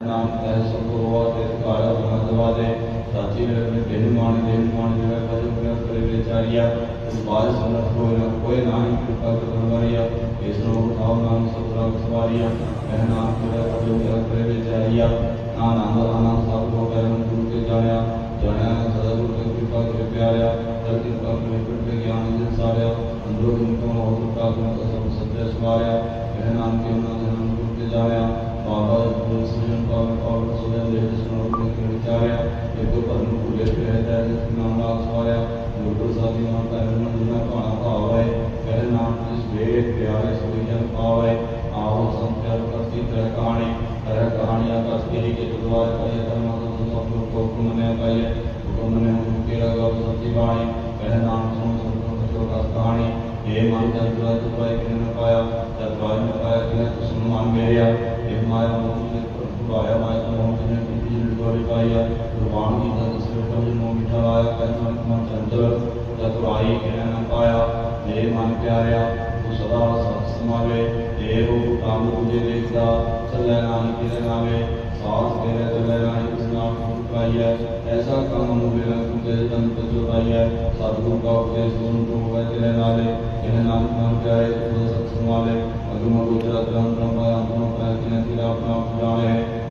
നാം സ്വന്തവാദ മതവാദ സത്യമേറെ ബഹുമാണ് ബഹുമാണ് വിചാരിയ बाल संगत को न कोई नाम कृपा कर हमारिया इसरो उठाओ नाम सतरा सवारिया वह नाम तेरा अजो तेरा करे बेचारिया ना नाम आना सबको करम गुरु के जाया जाना सदा गुरु के कृपा करे प्यारा तर कृपा करे गुरु के ज्ञान दिन सारा अंदरो दिन को और कृपा कर सब सत्य सवारिया वह नाम के नाम जन्म गुरु के जाया एक स्टूडेंट का और स्टूडेंट लेटेस्ट नॉलेज के विचार है एक तो पर को लेते रहता है नाम का सवाल है डॉक्टर साहब नाम का नाम जितना खाना का हुआ है पहले नाम जिस बे प्यारे सॉल्यूशन का हुआ है आओ संख्या करती तरह कहानी तरह कहानियाँ करती है कि द्वार का ये धर्म तो सब लोग को मने का ये को मने के लगा सब्ज़ी बाणी पहले नाम सुन सुन तो का कहानी ये मान जब द्वार द्वार के न पाया जब द्वार में पाया कि सुन मान मेरिया एक माया ದುರ್ಗಾಯ ಗುರುವಾಣಿಯಿಂದ ದಸರಟಂ ಮೋಹಿತವಾಯ ಕನ್ಮತ್ಮ ಚಂದ್ರ ಚತುರಾಯಿ ಜ್ಞಾನಪಾಯ ਮੇਰੇ ਮਨ ਪਿਆਰਿਆ, ਤੂੰ ਸਦਾ ਸਤ ਸਮਾਵੇ ਦੇਵ ਕਾਮ ਤੁਝੇ ਦੇਖਦਾ ਚੱਲੇ ਨਾਨਕ ਤੇਰੇ ਨਾਮੇ, ਸਾਥ ਤੇਰੇ ਤੁਲੇ ਨਾਨਕ ਸੁਨਾਮ ਪਾਈਐ ਐਸਾ ਕੰਮ ਮੁਰੇ ਤੂੰ ਤੇਰੇ ਤਨ ਤੇ ਜੁੜਾਈਐ ਸਤਿਗੁਰ ਕਾ ਉਪਦੇਸ਼ ਗੁਰੂ ਤੂੰ ਹੋਵੇ ਤੇਰੇ ਨਾਲੇ ਇਹ ਨਾਮ ਨਾਮ ਪਿਆਰੇ, ਤੂੰ ਸਤ ਸਮਾਵੇ ਅਗਮ ਗੋਤਰਾ ਤਨ